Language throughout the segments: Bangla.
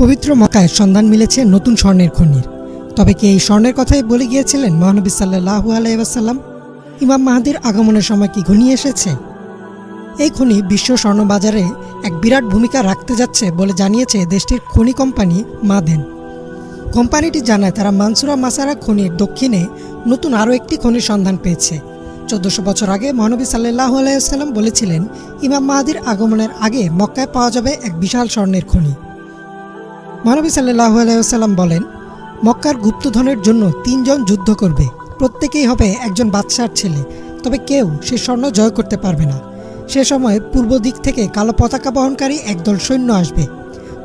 পবিত্র মকায় সন্ধান মিলেছে নতুন স্বর্ণের খনির। তবে কি এই স্বর্ণের কথাই বলে গিয়েছিলেন মহানবী সাল্লাহু আলাইসাল্লাম ইমাম মাহাদির আগমনের সময় কি ঘনিয়ে এসেছে? এই খনি বিশ্ব স্বর্ণ বাজারে এক বিরাট ভূমিকা রাখতে যাচ্ছে বলে জানিয়েছে দেশটির খনি কোম্পানি মাদেন। কোম্পানিটি জানায় তারা মানসুরা মাসারা খনির দক্ষিণে নতুন আরও একটি খনির সন্ধান পেয়েছে। চোদ্দশো বছর আগে মহানবী সাল্লাহ আলাইসাল্লাম বলেছিলেন, ইমাম মাহাদির আগমনের আগে মক্কায় পাওয়া যাবে এক বিশাল স্বর্ণের খনি। মহানবী সাল্লাহ আলাইসাল্লাম বলেন, মক্কার গুপ্তধনের জন্য তিনজন যুদ্ধ করবে। প্রত্যেকেই হবে একজন বাদশার ছেলে। তবে কেউ সে স্বর্ণ জয় করতে পারবে না। সে সময় পূর্ব দিক থেকে কালো পতাকা বহনকারী একদল সৈন্য আসবে।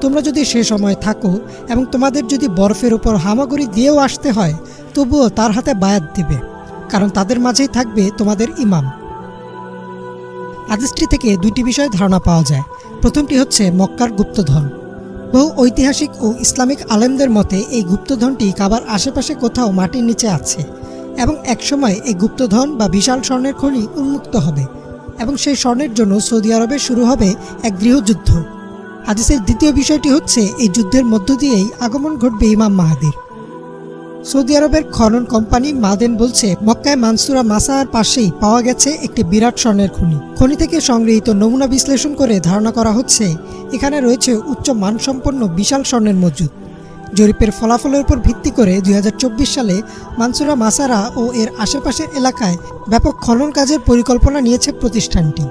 তোমরা যদি সে সময় থাকো এবং তোমাদের যদি বরফের উপর হামাগুড়ি দিয়েও আসতে হয়, তবুও তার হাতে বায়াত দেবে, কারণ তাদের মাঝেই থাকবে তোমাদের ইমাম। আদিসটি থেকে দুইটি বিষয় ধারণা পাওয়া যায়। প্রথমটি হচ্ছে মক্কার গুপ্তধন। বহু ঐতিহাসিক ও ইসলামিক আলেমদের মতে এই গুপ্তধনটি কাবার আশেপাশে কোথাও মাটির নিচে আছে এবং একসময় এই গুপ্তধন বা বিশাল স্বর্ণের খনি উন্মুক্ত হবে এবং সেই স্বর্ণের জন্য সৌদি আরবে শুরু হবে এক গৃহযুদ্ধ। হাদিসের দ্বিতীয় বিষয়টি হচ্ছে, এই যুদ্ধের মধ্য দিয়েই আগমন ঘটবে ইমাম মাহাদির। সৌদি আরবের খনন কোম্পানি মাদেন বলছে, মক্কায় মানসুরা মাসার পাশেই পাওয়া গেছে একটি বিরাট স্বর্ণের খনি। খনি থেকে সংগৃহীত নমুনা বিশ্লেষণ করে ধারণা করা হচ্ছে, এখানে রয়েছে উচ্চ মানসম্পন্ন বিশাল স্বর্ণের মজুদ। জরিপের ফলাফলের উপর ভিত্তি করে দুই হাজার চব্বিশ সালে মানসুরা মাসারা ও এর আশেপাশের এলাকায় ব্যাপক খনন কাজের পরিকল্পনা নিয়েছে প্রতিষ্ঠানটি।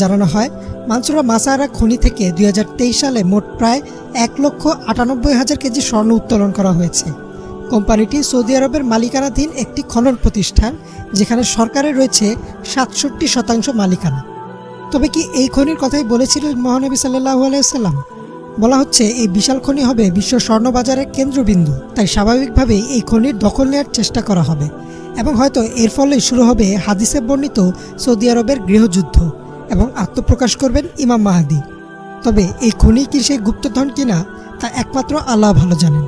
জানানো হয়, মানসুরা মাসারা খনি থেকে দুই হাজার তেইশ সালে মোট প্রায় এক লক্ষ আটানব্বই হাজার কেজি স্বর্ণ উত্তোলন করা হয়েছে। কোম্পানিটি সৌদি আরবের মালিকানাধীন একটি খনন প্রতিষ্ঠান, যেখানে সরকারের রয়েছে সাতষট্টি শতাংশ মালিকানা। তবে কি এই খনির কথাই বলেছিলেন মহানবী সাল্লাহ আলাইসাল্লাম বলা হচ্ছে, এই বিশাল খনি হবে বিশ্ব স্বর্ণবাজারের কেন্দ্রবিন্দু, তাই স্বাভাবিকভাবেই এই খনির দখল নেওয়ার চেষ্টা করা হবে। এবং হয়তো এর ফলে শুরু হবে হাদিসে বর্ণিত সৌদি আরবের গৃহযুদ্ধ, এবং আত্মপ্রকাশ করবেন ইমাম মাহাদি। তবে এই খনি কি সেই গুপ্তধন কিনা, তা একমাত্র আল্লাহ ভালো জানেন।